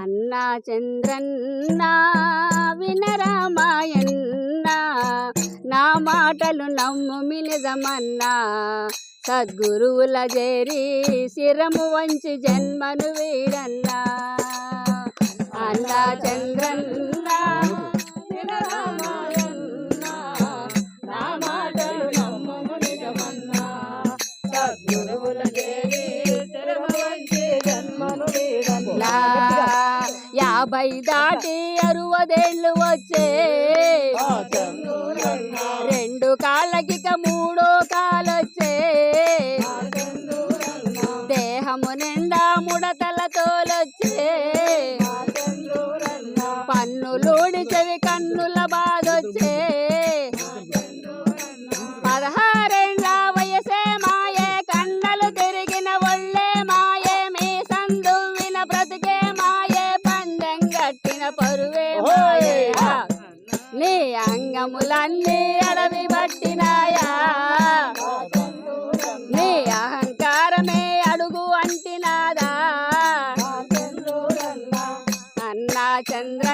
అన్నా చంద్రన్న వినరామాయన్న నా మాటలు నమ్ము మినిదమన్నా సద్గురువుల చేరి శిరము వంచి జన్మను వీడన్నా. అన్నా చంద్రన్న వినరామాయన్న నా మాటలు నమ్ము మినిదమన్నా సద్గురువుల చేరి యాభై దాటి అరవదేళ్ళు వచ్చే రెండు కాళ్ళకిక మూడో కాలొచ్చే దేహము నిండా ముడతల తోలొచ్చే పన్నులూడి చెవి కన్నుల పందెం గట్టిన పరువే మాయే. నీ అంగములన్నీ అడవి పట్టినాయా. నీ అహంకారమే అడుగు అంటినాదా. అన్నా చంద్ర